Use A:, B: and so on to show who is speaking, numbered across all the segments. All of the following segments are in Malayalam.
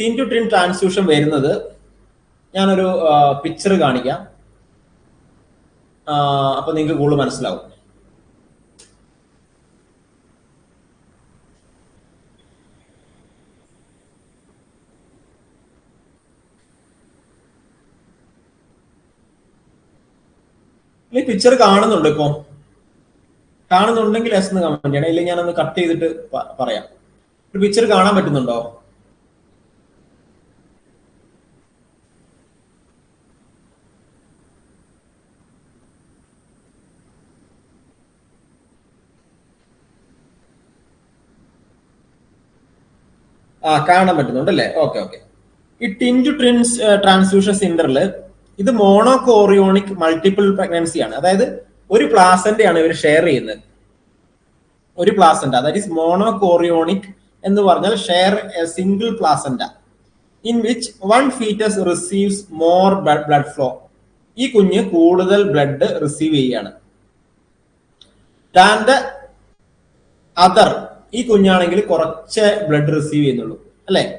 A: ടിൻ ടു ടിൻ ട്രാൻസ്ഫ്യൂഷൻ വരുന്നത് ഞാനൊരു പിക്ചർ കാണിക്കാം. അപ്പൊ നിങ്ങൾക്ക് കൂടുതൽ മനസ്സിലാവും. ഈ പിക്ചർ കാണുന്നുണ്ട് ഇപ്പൊ. കാണുന്നുണ്ടെങ്കിൽ എസ് എന്ന് കമന്റ് ചെയ്യണം. ഇല്ലെങ്കിൽ ഞാനൊന്ന് കട്ട് ചെയ്തിട്ട് പറയാം. ഒരു പിക്ചർ കാണാൻ പറ്റുന്നുണ്ടോ? ആ കാണാൻ പറ്റുന്നുണ്ട് അല്ലേ ഓക്കെ ഓക്കെ. ഈ ടിൻ ട്രിൻസ് ട്രാൻസ്ഫ്യൂഷൻ സിൻഡറിൽ ഇത് മോണോകോറിയോണിക് മൾട്ടിപ്പിൾ പ്രഗ്നൻസി ആണ് അതായത് ഒരു പ്ലാസന്റയാണ് ഇവർ ഷെയർ ചെയ്യുന്നത്. ഒരു പ്ലാസന്റ ദാറ്റ് ഈസ് മോണോകോറിയോണിക് എന്ന് പറഞ്ഞാൽ share a single placenta in which one fetus receives more blood flow. ഈ കുഞ്ഞ് കൂടുതൽ ബ്ലഡ് റിസീവ് ചെയ്യാണ്. അതർ ഈ കുഞ്ഞാണെങ്കിൽ കുറച്ച് ബ്ലഡ് റിസീവ് ചെയ്യുന്നുള്ളൂ അല്ലേ?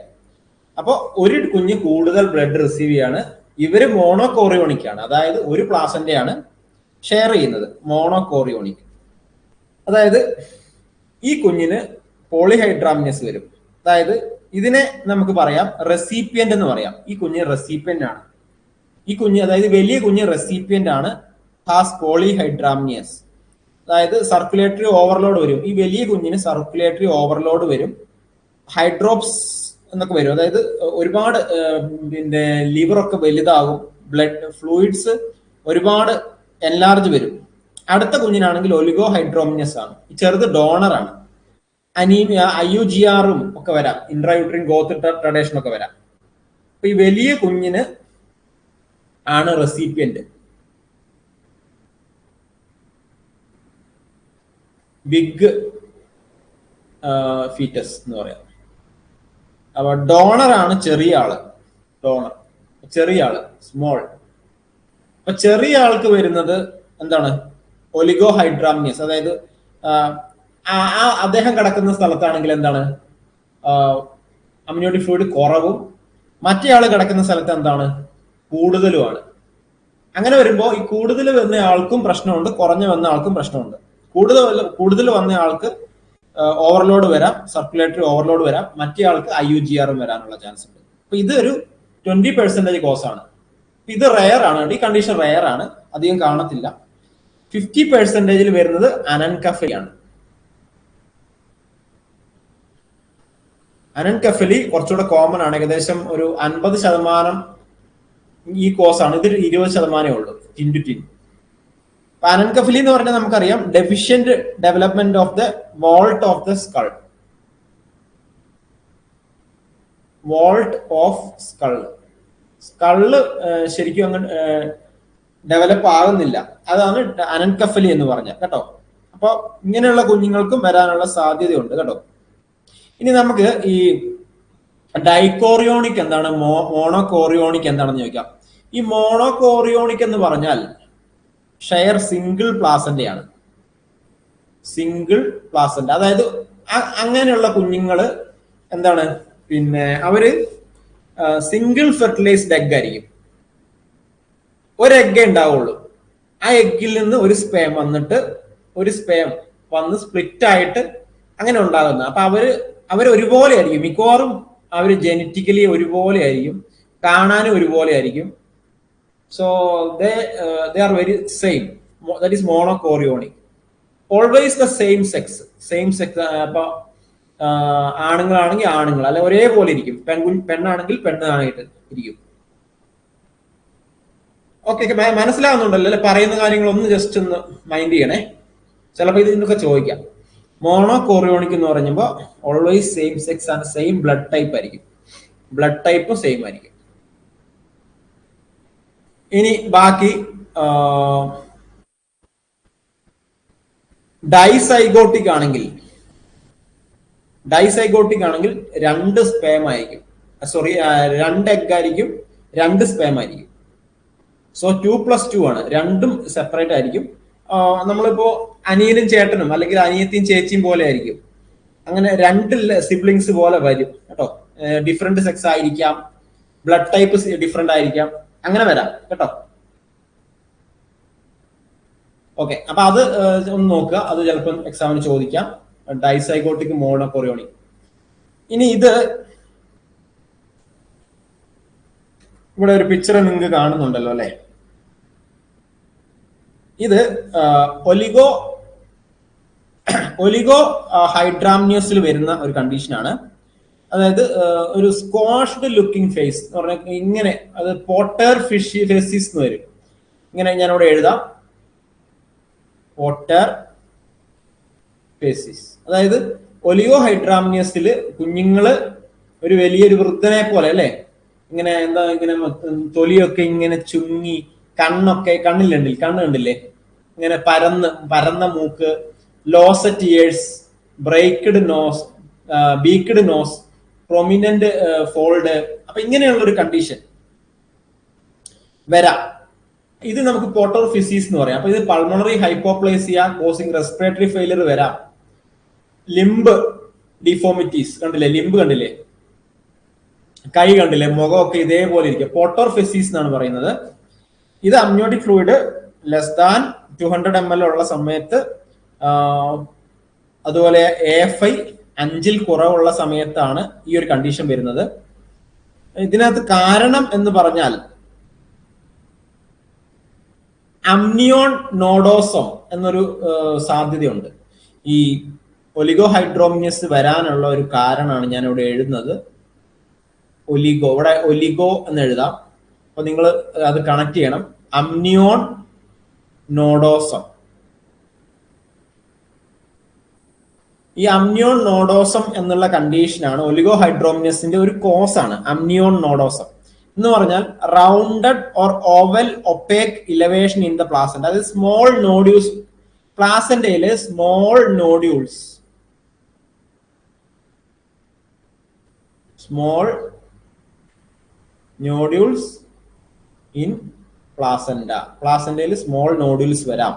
A: അപ്പോൾ ഒരു കുഞ്ഞ് കൂടുതൽ ബ്ലഡ് റിസീവ് ചെയ്യാണ്. ഇവർ മോണോകോറിയോണിക് ആണ്. അതായത് ഒരു പ്ലാസന്റെ ആണ് ഷെയർ ചെയ്യുന്നത് മോണോകോറിയോണിക് അതായത് ഈ കുഞ്ഞിന് പോളിഹൈഡ്രാമിനസ് വരും. അതായത് ഇതിനെ നമുക്ക് പറയാം റെസിപ്പിയന്റ് എന്ന് പറയാം. ഈ കുഞ്ഞ് റെസിപ്പിയന്റ് ആണ്. ഈ കുഞ്ഞ് അതായത് വലിയ കുഞ്ഞ് റെസിപ്പിയന്റ് ആണ് ഹാസ് പോളിഹൈഡ്രാമിനിയസ് അതായത് സർക്കുലേറ്ററി ഓവർലോഡ് വരും. ഈ വലിയ കുഞ്ഞിന് സർക്കുലേറ്ററി ഓവർലോഡ് വരും. ഹൈഡ്രോപ്സ് എന്നൊക്കെ വരും. അതായത് ഒരുപാട് പിന്നെ ലിവറൊക്കെ വലുതാകും ബ്ലഡ് ഫ്ലൂയിഡ്സ് ഒരുപാട് എൻലാർജ് വരും. അടുത്ത കുഞ്ഞിനാണെങ്കിൽ ഒലിഗോ ഹൈഡ്രോമിനസ് ആണ് ചെറുത് ഡോണർ ആണ്. അനീമിയ ഐ യു ജി ആറും ഒക്കെ വരാം. ഇൻട്രായൂട്രിൻ ഗോത്ത് ട്രഡേഷൻ ഒക്കെ വരാം. അപ്പൊ ഈ വലിയ കുഞ്ഞിന് ആണ് റെസിപ്പിയന്റ് ബിഗ് ഫീറ്റസ് എന്ന് പറയാം. അപ്പൊ ഡോണർ ആണ് ചെറിയ ആൾ. ഡോണർ. ചെറിയ ആൾ. സ്മോൾ. അപ്പൊ ചെറിയ ആൾക്ക് വരുന്നത് എന്താണ്? ഒലിഗോ ഹൈഡ്രാമിയസ് അതായത് അദ്ദേഹം കിടക്കുന്ന സ്ഥലത്താണെങ്കിൽ എന്താണ്? അമ്യൂണിറ്റി ഫ്ലൂയിഡ് കുറവും. മറ്റേ ആൾ കിടക്കുന്ന സ്ഥലത്ത് എന്താണ്? കൂടുതലുമാണ്. അങ്ങനെ വരുമ്പോൾ ഈ കൂടുതൽ വന്ന ആൾക്കും പ്രശ്നമുണ്ട് കുറഞ്ഞു വന്ന ആൾക്കും പ്രശ്നമുണ്ട്. കൂടുതൽ കൂടുതൽ വന്ന ആൾക്ക് ഓവർലോഡ് വരാം സർക്കുലേറ്ററി ഓവർലോഡ് വരാം. മറ്റേ ആൾക്ക് ഐ യു ജി ആറും വരാനുള്ള ചാൻസ് ഉണ്ട്. അപ്പൊ ഇത് ഒരു ട്വന്റി പെർസെന്റേജ് കോസ് ആണ്. ഇത് റെയർ ആണ്. ഈ കണ്ടീഷൻ റെയർ ആണ്. അധികം കാണത്തില്ല. ഫിഫ്റ്റി പെർസെന്റേജിൽ വരുന്നത് അനൻകഫലി ആണ്. അനൻകഫലി കുറച്ചുകൂടെ കോമൺ ആണ്. ഏകദേശം ഒരു അൻപത് ശതമാനം ഈ കോസ് ആണ്. ഇതിൽ ഇരുപത് ശതമാനമേ ഉള്ളൂ. Tin to tin. പാനൻകഫലി എന്ന് പറഞ്ഞാൽ നമുക്കറിയാം deficient development of the vault of the skull vault of skull skull ശരിക്കും അങ്ങ് ഡെവലപ്പ് ആകുന്നില്ല. അതാണ് അനൻകഫലി എന്ന് പറഞ്ഞ കേട്ടോ? അപ്പോൾ ഇങ്ങനെയുള്ള കുഞ്ഞുങ്ങൾക്കും വരാനുള്ള സാധ്യതയുണ്ട് കേട്ടോ? ഇനി നമുക്ക് ഈ ഡൈക്കോറിയോണിക് എന്താണ്? മോ മോണോകോറിയോണിക് എന്താണെന്ന് ചോദിക്കാം. ഈ മോണോകോറിയോണിക് എന്ന് പറഞ്ഞാൽ ഷെയർ സിംഗിൾ പ്ലാസന്റയാണ് സിംഗിൾ പ്ലാസന്റ് അതായത് അങ്ങനെയുള്ള കുഞ്ഞുങ്ങൾ എന്താണ്? പിന്നെ അവർ സിംഗിൾ ഫെർട്ടിലൈസ്ഡ് എഗ് ആയിരിക്കും. ഒരു എഗ് ഉണ്ടാവുള്ളൂ. ആ എഗ്ഗിൽ നിന്ന് ഒരു സ്പേം വന്നിട്ട് ഒരു സ്പേം വന്ന് സ്പ്ലിറ്റ് ആയിട്ട് അങ്ങനെ ഉണ്ടാകുന്ന. അപ്പൊ അവർ അവർ ഒരുപോലെ ആയിരിക്കും. മിക്കവാറും അവർ ജനറ്റിക്കലി ഒരുപോലെ ആയിരിക്കും. കാണാനും ഒരുപോലെ ആയിരിക്കും. So they they are very same that is monochorionic always the same sex same sex അപ്പൊ ആണുങ്ങളാണെങ്കിൽ ആണുങ്ങൾ. അല്ലെ ഒരേപോലെ ഇരിക്കും. പെൺകു പെണ്ണാണെങ്കിൽ പെണ്ണായിട്ട് ഇരിക്കും. ഓക്കെ മനസ്സിലാവുന്നുണ്ടല്ലോ അല്ലെ? പറയുന്ന കാര്യങ്ങളൊന്ന് ജസ്റ്റ് ഒന്ന് മൈൻഡ് ചെയ്യണേ. ചിലപ്പോൾ ഇതിനൊക്കെ ചോദിക്കാം. മോണോ കോറിയോണിക് എന്ന് പറയുമ്പോൾ ഓൾവേസ് സെയിം സെക്സ് ആണ്. സെയിം ബ്ലഡ് ടൈപ്പ് ആയിരിക്കും. ബ്ലഡ് ടൈപ്പും സെയിം ആയിരിക്കും. ഇനി ബാക്കി ഡൈസൈഗോട്ടിക് ആണെങ്കിൽ ഡൈസൈഗോട്ടിക് ആണെങ്കിൽ രണ്ട് സ്പേം ആയിരിക്കും. സോറി രണ്ട് എഗ് ആയിരിക്കും രണ്ട് സ്പേം ആയിരിക്കും. സോ ടു പ്ലസ് ടു ആണ്. രണ്ടും സെപ്പറേറ്റ് ആയിരിക്കും. നമ്മളിപ്പോ അനിയനും ചേട്ടനും അല്ലെങ്കിൽ അനിയത്തിയും ചേച്ചിയും പോലെ ആയിരിക്കും. അങ്ങനെ രണ്ട് സിബ്ലിങ്സ് പോലെ വരും കേട്ടോ. ഡിഫറെന്റ് സെക്സ് ആയിരിക്കാം. ബ്ലഡ് ടൈപ്പ് ഡിഫറെന്റ് ആയിരിക്കാം. അങ്ങനെ വരാം കേട്ടോ? ഓക്കെ അപ്പൊ അത് ഒന്ന് നോക്കുക. അത് ചിലപ്പോൾ എക്സാമിന് ചോദിക്കാം. ഡൈസൈഗോട്ടിക് മോണോകൊറിയോണി ഇനി ഇത് ഇവിടെ ഒരു പിക്ചർ നിങ്ങൾക്ക് കാണുന്നുണ്ടല്ലോ അല്ലെ? ഇത് ഒലിഗോ ഒലിഗോ ഹൈഡ്രാംനിയസിൽ വരുന്ന ഒരു കണ്ടീഷനാണ് അതായത് ഒരു സ്ക്വാഷ്ഡ് ലുക്കിംഗ് ഫേസ് എന്ന് പറഞ്ഞാൽ ഇങ്ങനെ അത് പോട്ടർ ഫിഷി ഫേസിസ് എന്ന് വരും. ഇങ്ങനെ ഞാൻ അവിടെ എഴുതാം. പോട്ടർ ഫേസിസ് അതായത് ഒലിയോ ഹൈഡ്രാംനിയസിൽ കുഞ്ഞുങ്ങൾ ഒരു വലിയൊരു വൃദ്ധനെ പോലെ അല്ലേ? ഇങ്ങനെ എന്താ ഇങ്ങനെ തൊലിയൊക്കെ ഇങ്ങനെ ചുങ്ങി കണ്ണൊക്കെ കണ്ണിലുണ്ടിൽ കണ്ണ് കണ്ടില്ലേ? ഇങ്ങനെ പരന്ന് പരന്ന മൂക്ക് low set ears breaked nose beaked nose prominent fold അപ്പൊ ഇങ്ങനെയുള്ള ഒരു കണ്ടീഷൻ വരാം. ഇത് നമുക്ക് പോട്ടോർ ഫിസീസ് എന്ന് പറയാം. അപ്പൊ ഇത് pulmonary hypoplasia causing respiratory failure വരാം. ലിംബ് ഡിഫോമിറ്റീസ് കണ്ടില്ലേ? ലിംബ് കണ്ടില്ലേ? കൈ കണ്ടില്ലേ? മുഖമൊക്കെ ഇതേപോലെ ഇരിക്കും. പോട്ടോർ ഫെസീസ് എന്നാണ് പറയുന്നത്. ഇത് amniotic fluid less than two hundred M L ഉള്ള സമയത്ത് അതുപോലെ എ എഫ് ഐ അഞ്ചിൽ കുറവുള്ള സമയത്താണ് ഈ ഒരു കണ്ടീഷൻ വരുന്നത്. ഇതിനകത്ത് കാരണം എന്ന് പറഞ്ഞാൽ അമ്നിയോൺ നോഡോസോ എന്നൊരു സാധ്യതയുണ്ട്. ഈ ഒലിഗോ ഹൈഡ്രോമിയസ് വരാനുള്ള ഒരു കാരണമാണ് ഞാൻ ഇവിടെ എഴുതുന്നത്. ഒലിഗോ ഇവിടെ ഒലിഗോ എന്ന് എഴുതാം. അപ്പൊ നിങ്ങൾ അത് കണക്ട് ചെയ്യണം. അമ്നിയോൺ നോഡോസം ഈ അമ്നിയോൺ നോഡോസം എന്നുള്ള കണ്ടീഷനാണ് ഒലിഗോ ഹൈഡ്രോമിനസിന്റെ ഒരു കോസ് ആണ് അമ്നിയോൺ നോഡോസം എന്ന് പറഞ്ഞാൽ rounded or oval opaque elevation in the placenta അതായത് small nodules പ്ലാസന്റയിൽ small nodules small nodules in placenta പ്ലാസന്റയിൽ small nodules വരാം.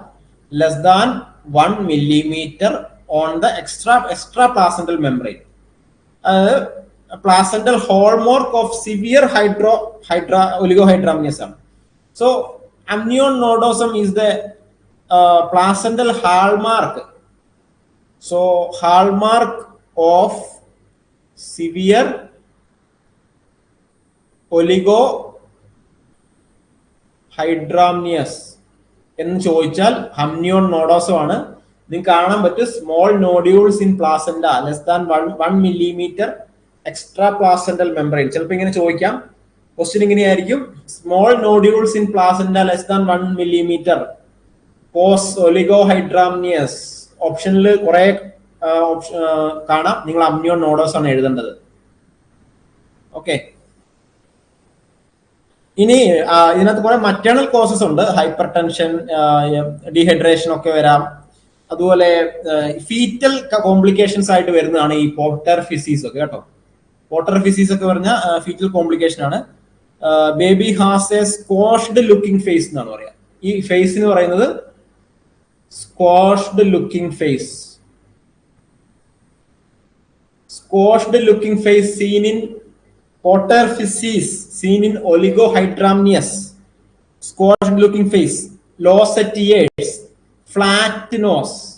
A: Less than one millimetre extra extra placental membrane അതായത് placental hallmark of severe hydro hydra oligohydramnios ആണ് so amnion nodosum is the placental hallmark so hallmark of severe oligohydramnios എന്ന് ചോദിച്ചാൽ ഹംനിയോൺ നോഡോസോ ആണ് നിങ്ങൾക്ക് കാണാൻ പറ്റും small nodules in placenta less than one one millimetre extra placental membrane ചിലപ്പോൾ ഇങ്ങനെ ചോദിക്കാം. ക്വസ്റ്റ്യൻ ഇങ്ങനെയായിരിക്കും. Small nodules in placenta less than one millimetre pose oligo ഹൈഡ്രാമിയസ് ഓപ്ഷനിൽ കുറെ കാണാം. നിങ്ങൾ അമ്നിയോൺ നോഡോസ് ആണ് എഴുതേണ്ടത്. ഓക്കെ ഇനി ഇതിനകത്ത് കുറെ മറ്റേണൽ കോസസ് ഉണ്ട്. ഹൈപ്പർ ടെൻഷൻ ഡീഹൈഡ്രേഷൻ ഒക്കെ വരാം. അതുപോലെ ഫീറ്റൽ കോംപ്ലിക്കേഷൻസ് ആയിട്ട് വരുന്നതാണ് ഈ പോട്ടർ ഫിസീസ് ഒക്കെ കേട്ടോ. പോട്ടർ ഫിസീസ് ഒക്കെ പറഞ്ഞ ഫീറ്റൽ കോംപ്ലിക്കേഷൻ ആണ്. Baby has a squashed looking face എന്നാണ് പറയാ. ഈ ഫേസ് എന്ന് പറയുന്നത് squashed looking face squashed looking face seen in Potter facies seen in oligohydramnios squashed looking face low set ears flat nose